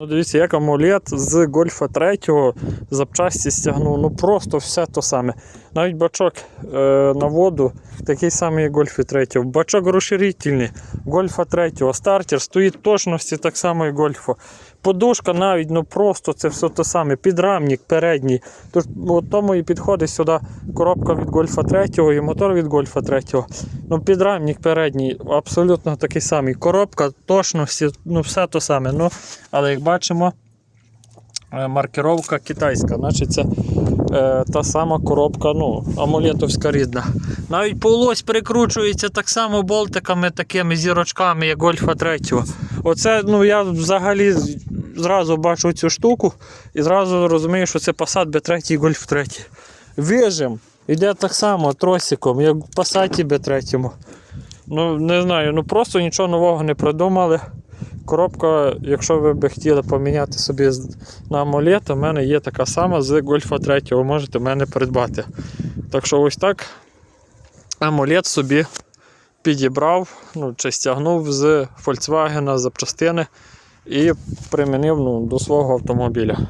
Ну, дивіться, як амулет з гольфа 3 запчасті стягнув. Ну просто все то саме. Навіть бачок е, на воду такий самий, як гольфі 3. Бачок розширительний, гольфа 3, стартер стоїть точності так само, як гольфа. Подушка навіть, ну просто це все те саме. Підрамник передній. Тож тому і підходить сюди коробка від гольфа 3 і мотор від гольфа 3. Ну, підрамник передній абсолютно такий самий. Коробка, точності, ну все то саме. Ну, але як бачимо, е, маркировка китайська, значить це е, та сама коробка, ну, амулетовська рідна. Навіть полось прикручується так само болтиками, такими зірочками, як Гольфа 3. Оце, ну я взагалі зразу бачу цю штуку і зразу розумію, що це Passat B3 і Golf 3. Вижим. Іде так само тросиком, як в Passat B3. Ну, не знаю, ну просто нічого нового не придумали. Коробка, якщо ви б хотіли поміняти собі на амулет, у мене є така сама з Гольфа 3, ви можете в мене придбати. Так що ось так амулет собі підібрав, ну, чи стягнув з Volkswagen запчастини і примінив ну, до свого автомобіля.